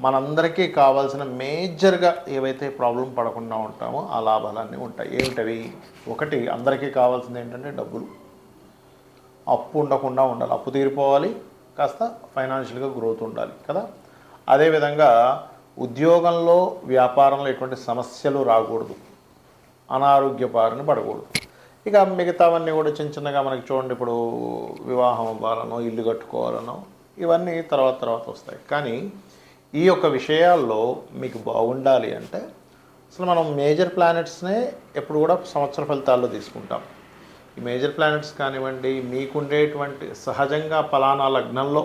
మనందరికీ కావాల్సిన మేజర్గా ఏవైతే ప్రాబ్లం పడకుండా ఉంటామో ఆ లాభాలన్నీ ఉంటాయి. ఏమిటవి? ఒకటి అందరికీ కావాల్సింది ఏంటంటే డబ్బులు. అప్పు ఉండకుండా ఉండాలి. అప్పు తీరిపోవాలి. కాస్త ఫైనాన్షియల్గా గ్రోత్ ఉండాలి కదా? అదేవిధంగా ఉద్యోగంలో వ్యాపారంలో ఎటువంటి సమస్యలు రాకూడదు. అనారోగ్య బారిన పడకూడదు. ఇక మిగతావన్నీ కూడా చిన్న చిన్నగా మనకి చూడండి. ఇప్పుడు వివాహం అవ్వాలనో ఇల్లు కట్టుకోవాలనో ఇవన్నీ తర్వాత తర్వాత వస్తాయి. కానీ ఈ యొక్క విషయాల్లో మీకు బాగుండాలి అంటే అసలు మనం మేజర్ ప్లానెట్స్నే ఎప్పుడు కూడా సంవత్సర ఫలితాల్లో తీసుకుంటాం. ఈ మేజర్ ప్లానెట్స్ కానివ్వండి మీకుండేటువంటి సహజంగా ఫలానా లగ్నంలో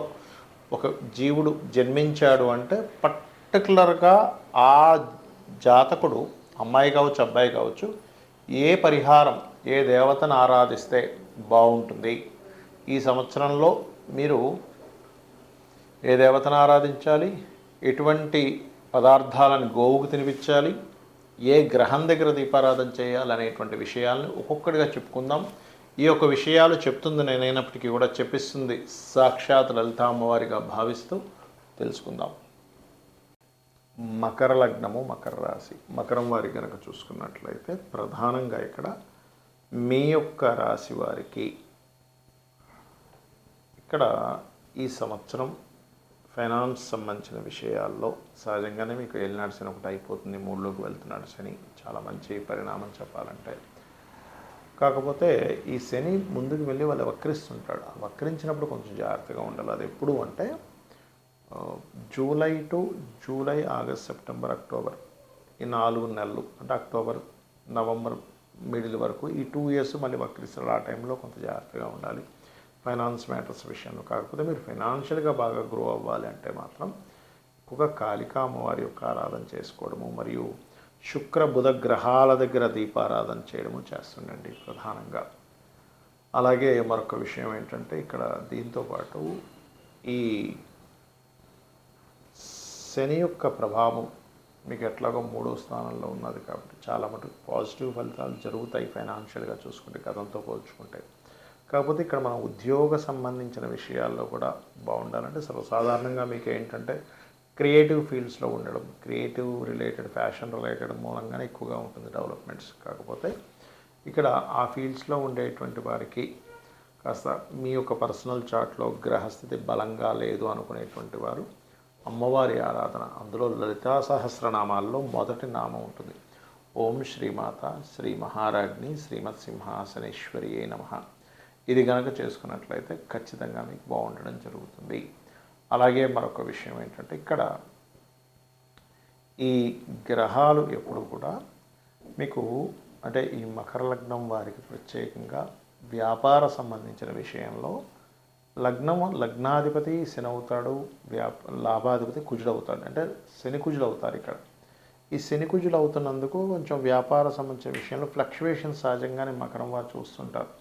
ఒక జీవుడు జన్మించాడు అంటే పర్టికులర్గా ఆ జాతకుడు అమ్మాయి కావచ్చు అబ్బాయి కావచ్చు ఏ పరిహారం ఏ దేవతను ఆరాధిస్తే బాగుంటుంది? ఈ సంవత్సరంలో మీరు ఏ దేవతను ఆరాధించాలి? ఎటువంటి పదార్థాలను గోవుకు తినిపించాలి? ఏ గ్రహం దగ్గర దీపారాధన చేయాలి అనేటువంటి విషయాలను ఒక్కొక్కటిగా చెప్పుకుందాం. ఈ యొక్క విషయాలు చెప్తుంది నేనైనప్పటికీ కూడా చెప్పిస్తుంది సాక్షాత్ లలిత అమ్మవారిగా భావిస్తూ తెలుసుకుందాం. మకర లగ్నము మకర రాశి. మకరం వారి కనుక చూసుకున్నట్లయితే ప్రధానంగా ఇక్కడ మీ యొక్క రాశి వారికి ఇక్కడ ఈ సంవత్సరం ఫైనాన్స్ సంబంధించిన విషయాల్లో సహజంగానే మీకు ఏలినాడు శని ఒకటి అయిపోతుంది మూడులోకి వెళ్తున్నాడు శని. చాలా మంచి పరిణామం చెప్పాలంటే. కాకపోతే ఈ శని ముందుకు వెళ్ళి వాళ్ళు వక్రిస్తుంటాడు. ఆ వక్రించినప్పుడు కొంచెం జాగ్రత్తగా ఉండాలి. అది ఎప్పుడు అంటే July to July August September October ఈ నాలుగు నెలలు. అంటే అక్టోబర్ నవంబర్ మిడిల్ వరకు ఈ టూ ఇయర్స్ మళ్ళీ వక్రిస్తాడు ఆ టైంలో కొంత జాగ్రత్తగా ఉండాలి. ఫైనాన్స్ మ్యాటర్స్ విషయంలో కాకపోతే మీరు ఫైనాన్షియల్గా బాగా గ్రో అవ్వాలి అంటే మాత్రం ఒక కాళికా అమ్మవారి యొక్క ఆరాధన చేసుకోవడము మరియు శుక్ర బుధ గ్రహాల దగ్గర దీపారాధన చేయడము చేస్తుండండి ప్రధానంగా. అలాగే మరొక విషయం ఏంటంటే ఇక్కడ దీంతో పాటు ఈ శని యొక్క ప్రభావం మీకు ఎట్లాగో మూడో స్థానంలో ఉన్నది కాబట్టి చాలా మటుకు పాజిటివ్ ఫలితాలు జరుగుతాయి ఫైనాన్షియల్గా చూసుకుంటే గతంతో పోల్చుకుంటే. కాకపోతే ఇక్కడ మన ఉద్యోగ సంబంధించిన విషయాల్లో కూడా బాగుండాలంటే సర్వసాధారణంగా మీకు ఏంటంటే క్రియేటివ్ ఫీల్డ్స్లో ఉండడం క్రియేటివ్ రిలేటెడ్ ఫ్యాషన్ రిలేటెడ్ మూలంగానే ఎక్కువగా ఉంటుంది డెవలప్మెంట్స్. కాకపోతే ఇక్కడ ఆ ఫీల్డ్స్లో ఉండేటువంటి వారికి కాస్త మీ యొక్క పర్సనల్ చార్ట్లో గ్రహస్థితి బలంగా లేదు అనుకునేటువంటి వారు అమ్మవారి ఆరాధన అందులో లలితా సహస్రనామాల్లో మొదటి నామం ఉంటుంది. ఓం శ్రీమాత శ్రీ మహారాజ్ని శ్రీమత్ సింహాసనేశ్వరియే నమ. ఇది కనుక చేసుకున్నట్లయితే ఖచ్చితంగా మీకు బాగుండడం జరుగుతుంది. అలాగే మరొక విషయం ఏంటంటే ఇక్కడ ఈ గ్రహాలు ఎప్పుడు కూడా మీకు అంటే ఈ మకర లగ్నం వారికి ప్రత్యేకంగా వ్యాపార సంబంధించిన విషయంలో లగ్నము లగ్నాధిపతి శని అవుతాడు వ్యాప లాభాధిపతి కుజుడు అవుతాడు. అంటే శని కుజుడు అవుతారు ఇక్కడ. ఈ శని కుజుడు అవుతున్నందుకు కొంచెం వ్యాపార సంబంధించిన విషయంలో ఫ్లక్చువేషన్ సహజంగానే మకరం వారు చూస్తుంటారు.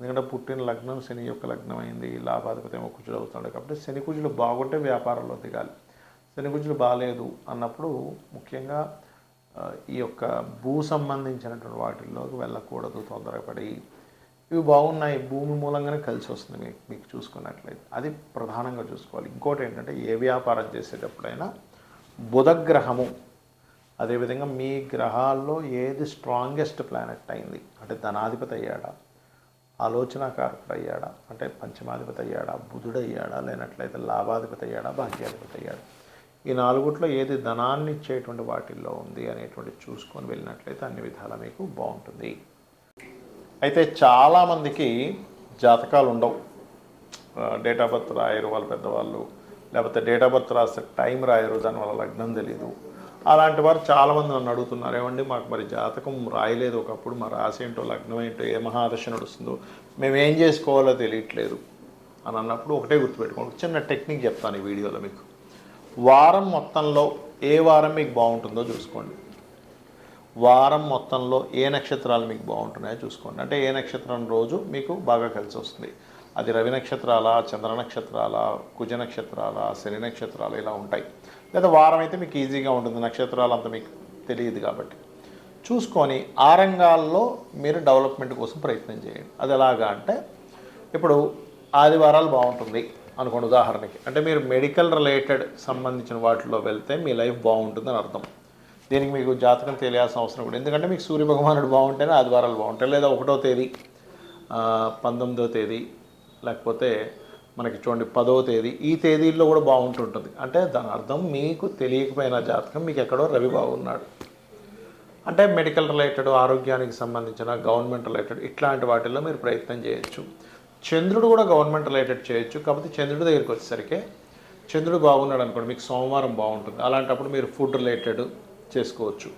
ఎందుకంటే పుట్టిన లగ్నం శని యొక్క లగ్నం అయింది లాభాధిపతి ఏమో కుజుడు అవుతున్నాడు కాబట్టి శని కుజులు బాగుంటే వ్యాపారంలో దిగాలి. శని కుజులు బాగాలేదు అన్నప్పుడు ముఖ్యంగా ఈ యొక్క భూ సంబంధించినటువంటి వాటిల్లోకి వెళ్ళకూడదు తొందరపడి. ఇవి బాగున్నాయి భూమి మూలంగానే కలిసి వస్తుంది మీకు మీకు చూసుకున్నట్లయితే. అది ప్రధానంగా చూసుకోవాలి. ఇంకోటి ఏంటంటే ఏ వ్యాపారం చేసేటప్పుడైనా బుధగ్రహము అదేవిధంగా మీ గ్రహాల్లో ఏది స్ట్రాంగెస్ట్ ప్లానెట్ అయింది అంటే ధనాధిపతి అయ్యాడా ఆలోచనాకారకుడు అయ్యాడా అంటే పంచమాధిపతి అయ్యాడా బుధుడయ్యాడా? లేనట్లయితే లాభాధిపతి అయ్యాడా భాగ్యాధిపతి అయ్యాడా ఈ నాలుగుట్లో ఏది ధనాన్ని ఇచ్చేటువంటి వాటిల్లో ఉంది అనేటువంటి చూసుకొని వెళ్ళినట్లయితే అన్ని విధాలా మీకు బాగుంటుంది. అయితే చాలామందికి జాతకాలు ఉండవు డేట్ ఆఫ్ బర్త్ రాయరు వాళ్ళ పెద్దవాళ్ళు. లేకపోతే డేట్ ఆఫ్ బర్త్ రాస్తే టైం రాయరు దానివల్ల లగ్నం తెలియదు అలాంటి వారు చాలామంది నన్ను అడుగుతున్నారు ఏమండి మాకు మరి జాతకం రాయలేదు ఒకప్పుడు మా రాసి ఏంటో లగ్నం ఏంటో ఏ మహాదశ నడుస్తుందో మేము ఏం చేసుకోవాలో తెలియట్లేదు. అని అన్నప్పుడు ఒకటే గుర్తుపెట్టుకోండి చిన్న టెక్నిక్ చెప్తాను ఈ వీడియోలో మీకు. వారం మొత్తంలో ఏ వారం మీకు బాగుంటుందో చూసుకోండి. వారం మొత్తంలో ఏ నక్షత్రాలు మీకు బాగుంటున్నాయో చూసుకోండి. అంటే ఏ నక్షత్రం రోజు మీకు బాగా కలిసి వస్తుంది. అది రవి నక్షత్రాల చంద్ర నక్షత్రాల కుజ నక్షత్రాల శని నక్షత్రాలు ఇలా ఉంటాయి. లేదా వారం అయితే మీకు ఈజీగా ఉంటుంది నక్షత్రాలు అంత మీకు తెలియదు కాబట్టి. చూసుకొని ఆ రంగాల్లో మీరు డెవలప్మెంట్ కోసం ప్రయత్నం చేయండి. అది ఎలాగా అంటే ఇప్పుడు ఆదివారాలు బాగుంటుంది అనుకోండి ఉదాహరణకి. అంటే మీరు మెడికల్ రిలేటెడ్ సంబంధించిన వాటిలో వెళ్తే మీ లైఫ్ బాగుంటుందని అర్థం. దీనికి మీకు జాతకం తెలియాల్సిన అవసరం కూడా. ఎందుకంటే మీకు సూర్య భగవానుడు బాగుంటేనే ఆదివారాలు బాగుంటాయి. లేదా ఒకటో తేదీ పంతొమ్మిదో తేదీ లేకపోతే మనకి చూడండి పదవ తేదీ ఈ తేదీల్లో కూడా బాగుంటుంటుంది. అంటే దాని అర్థం మీకు తెలియకపోయిన జాతకం మీకు ఎక్కడో రవి బాగున్నాడు అంటే మెడికల్ రిలేటెడ్ ఆరోగ్యానికి సంబంధించిన గవర్నమెంట్ రిలేటెడ్ ఇట్లాంటి వాటిల్లో మీరు ప్రయత్నం చేయొచ్చు. చంద్రుడు కూడా గవర్నమెంట్ రిలేటెడ్ చేయొచ్చు. కాకపోతే చంద్రుడి దగ్గరికి వచ్చేసరికి చంద్రుడు బాగున్నాడు అనుకోండి మీకు సోమవారం బాగుంటుంది. అలాంటప్పుడు మీరు ఫుడ్ రిలేటెడ్ చేసుకోవచ్చు.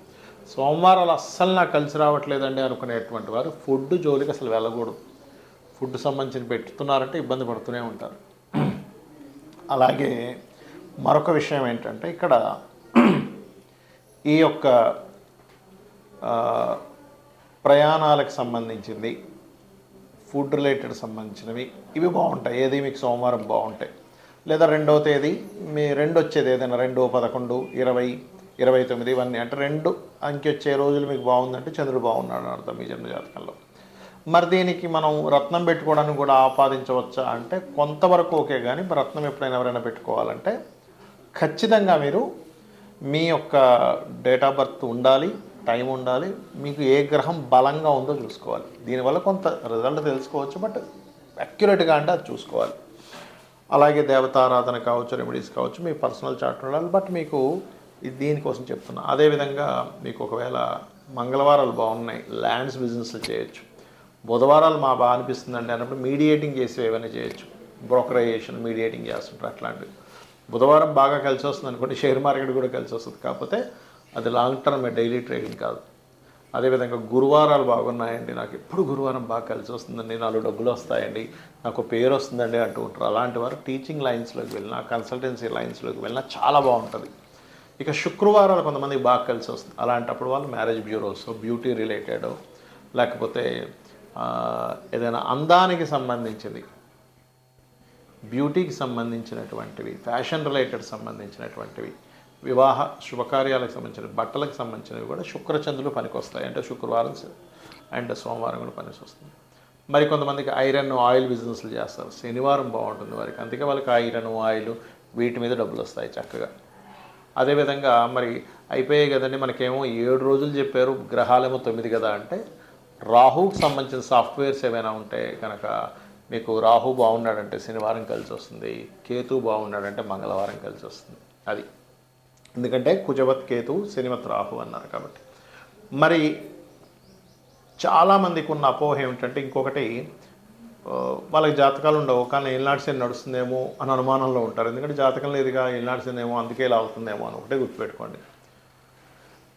సోమవారాలు అస్సలు నాకు కలిసి రావట్లేదండి అనుకునేటువంటి వారు ఫుడ్ జోలికి అసలు వెళ్ళకూడదు. ఫుడ్ సంబంధించిన పెట్టుతున్నారంటే ఇబ్బంది పడుతూనే ఉంటారు. అలాగే మరొక విషయం ఏంటంటే ఇక్కడ ఈ యొక్క ప్రయాణాలకు సంబంధించింది ఫుడ్ రిలేటెడ్ సంబంధించినవి ఇవి బాగుంటాయి. ఏది మీకు సోమవారం బాగుంటాయి. లేదా రెండవ తేదీ మీ రెండు వచ్చేది ఏదైనా రెండు పదకొండు ఇరవై ఇరవై తొమ్మిది ఇవన్నీ. అంటే రెండు అంకె వచ్చే రోజులు మీకు బాగుందంటే చంద్రుడు బాగున్నాడు అర్థం మీ జన్మ జాతకంలో మరి దీనికి మనం రత్నం పెట్టుకోవడానికి కూడా ఆపాదించవచ్చా అంటే కొంతవరకు ఓకే కానీ మరి రత్నం ఎప్పుడైనా ఎవరైనా పెట్టుకోవాలంటే ఖచ్చితంగా మీరు మీ యొక్క డేట్ ఆఫ్ బర్త్ ఉండాలి టైం ఉండాలి మీకు ఏ గ్రహం బలంగా ఉందో చూసుకోవాలి. దీనివల్ల కొంత రిజల్ట్ తెలుసుకోవచ్చు బట్ అక్యురేట్గా అంటే అది చూసుకోవాలి. అలాగే దేవతారాధన కావచ్చు రెమెడీస్ కావచ్చు మీ పర్సనల్ చార్ట్ ఉండాలి బట్ మీకు ఇది దీనికోసం చెప్తున్నా. అదేవిధంగా మీకు ఒకవేళ మంగళవారాలు బాగున్నాయి ల్యాండ్స్ బిజినెస్లు చేయొచ్చు. బుధవారాలు మా బాగా అనిపిస్తుందండి అన్నప్పుడు మీడియేటింగ్ చేసి ఏమైనా చేయొచ్చు. బ్రోకరైజేషన్ మీడియేటింగ్ చేస్తుంటారు అట్లాంటివి. బుధవారం బాగా కలిసి వస్తుంది అనుకోండి షేర్ మార్కెట్ కూడా కలిసి వస్తుంది. కాకపోతే అది లాంగ్ టర్మ్ డైలీ ట్రేడింగ్ కాదు. అదేవిధంగా గురువారాలు బాగున్నాయండి. నాకు ఎప్పుడు గురువారం బాగా కలిసి వస్తుందండి. నాలుగు డబ్బులు వస్తాయండి. నాకు పేరు వస్తుందండి అంటూ ఉంటారు. అలాంటి వారు టీచింగ్ లైన్స్లోకి వెళ్ళినా కన్సల్టెన్సీ లైన్స్లోకి వెళ్ళినా చాలా బాగుంటుంది. ఇక శుక్రవారాలు కొంతమందికి బాగా కలిసి వస్తుంది. అలాంటప్పుడు వాళ్ళు మ్యారేజ్ బ్యూరోస్ బ్యూటీ రిలేటెడ్ లేకపోతే ఏదైనా అందానికి సంబంధించింది బ్యూటీకి సంబంధించినటువంటివి ఫ్యాషన్ రిలేటెడ్ సంబంధించినటువంటివి వివాహ శుభకార్యాలకు సంబంధించిన బట్టలకు సంబంధించినవి కూడా శుక్రచంద్రులు పనికొస్తాయి. అంటే శుక్రవారం అండ్ సోమవారం కూడా పనికి వస్తుంది మరి కొంతమందికి ఐరన్ ఆయిల్ బిజినెస్లు చేస్తారు. శనివారం బాగుంటుంది వారికి. అందుకే వాళ్ళకి ఐరన్ ఆయిల్ వీటి మీద డబ్బులు వస్తాయి చక్కగా. అదేవిధంగా మరి అయిపోయాయి కదండి మనకేమో ఏడు రోజులు చెప్పారు గ్రహాలేమో తొమ్మిది కదా అంటే రాహుకి సంబంధించిన సాఫ్ట్వేర్స్ ఏమైనా ఉంటే కనుక మీకు రాహు బాగున్నాడంటే శనివారం కలిసి వస్తుంది కేతు బాగున్నాడంటే మంగళవారం కలిసి వస్తుంది. అది. ఎందుకంటే కుజవత్ కేతు శనివత్ రాహు అన్నారు కాబట్టి. మరి చాలామందికి ఉన్న అపోహ ఏమిటంటే ఇంకొకటి వాళ్ళకి జాతకాలు ఉండవు కానీ ఏళ్ళనాటి శని నడుస్తుందేమో అని అనుమానంలో ఉంటారు. ఎందుకంటే జాతకం లేదుగా ఏళ్ళనాటి శని ఏమో అందుకే ఇలా అవుతుందేమో అని ఒకటే గుర్తుపెట్టుకోండి.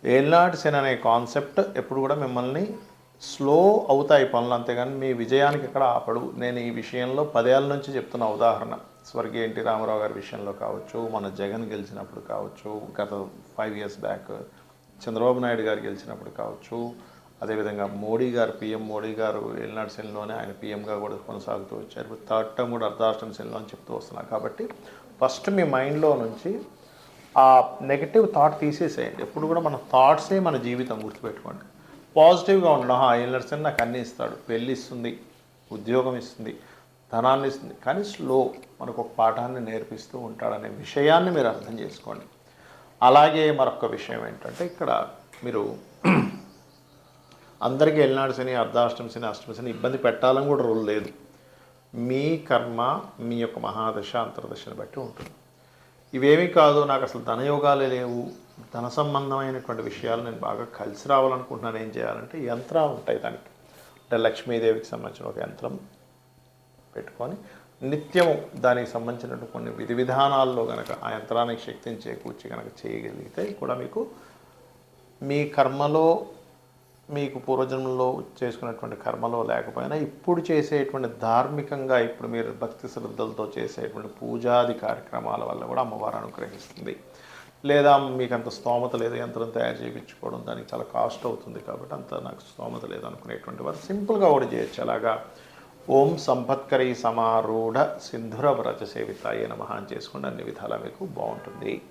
ఏళ్ళనాటి శని అనే కాన్సెప్ట్ ఎప్పుడు కూడా మిమ్మల్ని స్లో అవుతాయి పనులు అంతేగాని మీ విజయానికి ఎక్కడ ఆపడు. నేను ఈ విషయంలో పదేళ్ళ నుంచి చెప్తున్న ఉదాహరణ. స్వర్గీయ ఎన్టీ రామారావు గారి విషయంలో కావచ్చు మన జగన్ గెలిచినప్పుడు కావచ్చు గత five years back Chandrababu Naidu garu గెలిచినప్పుడు కావచ్చు అదేవిధంగా మోడీ గారు పిఎం మోడీ గారు ఏలినాడు శనిలోనే ఆయన పిఎంగా కూడా కొనసాగుతూ వచ్చారు. ఇప్పుడు థర్డ్ టర్మ్ కూడా అర్ధాష్టం సెల్లో అని చెప్తూ వస్తున్నారు. కాబట్టి ఫస్ట్ మీ మైండ్లో నుంచి ఆ నెగిటివ్ థాట్ తీసేసేయండి. ఎప్పుడు కూడా మన థాట్సే మన జీవితం గుర్తుపెట్టుకోండి. పాజిటివ్గా ఉండడం. ఆ ఏలినాడు నాకు అన్నీ ఇస్తాడు. పెళ్ళి ఇస్తుంది ఉద్యోగం ఇస్తుంది ధనాన్ని ఇస్తుంది. కానీ స్లో మనకు ఒక పాఠాన్ని నేర్పిస్తూ ఉంటాడనే విషయాన్ని మీరు అర్థం చేసుకోండి. అలాగే మరొక విషయం ఏంటంటే ఇక్కడ మీరు అందరికీ ఎల్నాడు శని అర్ధాష్టమి శని అష్టమి శని ఇబ్బంది పెట్టాలని కూడా రూల్ లేదు. మీ కర్మ మీ యొక్క మహాదశ అంతర్దశని బట్టి ఉంటుంది. ఇవేమీ కాదు నాకు అసలు ధనయోగాలే లేవు ధన సంబంధమైనటువంటి విషయాలు నేను బాగా కలిసి రావాలనుకుంటున్నాను. ఏం చేయాలంటే యంత్రాలు ఉంటాయి దానికి. అంటే లక్ష్మీదేవికి సంబంధించిన ఒక యంత్రం పెట్టుకొని నిత్యము దానికి సంబంధించినటువంటి కొన్ని విధి విధానాల్లో కనుక ఆ యంత్రానికి శక్తిని చేకూర్చి కనుక చేయగలిగితే కూడా మీకు మీ కర్మలో మీకు పూర్వజన్మలో చేసుకున్నటువంటి కర్మలో లేకపోయినా ఇప్పుడు చేసేటువంటి ధార్మికంగా ఇప్పుడు మీరు భక్తి శ్రద్ధలతో చేసేటువంటి పూజాది కార్యక్రమాల వల్ల కూడా అమ్మవారు అనుగ్రహిస్తుంది. లేదా మీకు అంత స్తోమత లేదు యంత్రం తయారు చేయించుకోవడం దానికి చాలా కాస్ట్ అవుతుంది కాబట్టి అంత నాకు స్తోమత లేదు అనుకునేటువంటి వారు సింపుల్గా కూడా చేయొచ్చు. అలాగా? ఓం సంపత్కరీ సమారూఢ సింధుర వ్రత సేవితాయ నమః అని చేసుకుంటే అన్ని విధాలా మీకు బాగుంటుంది.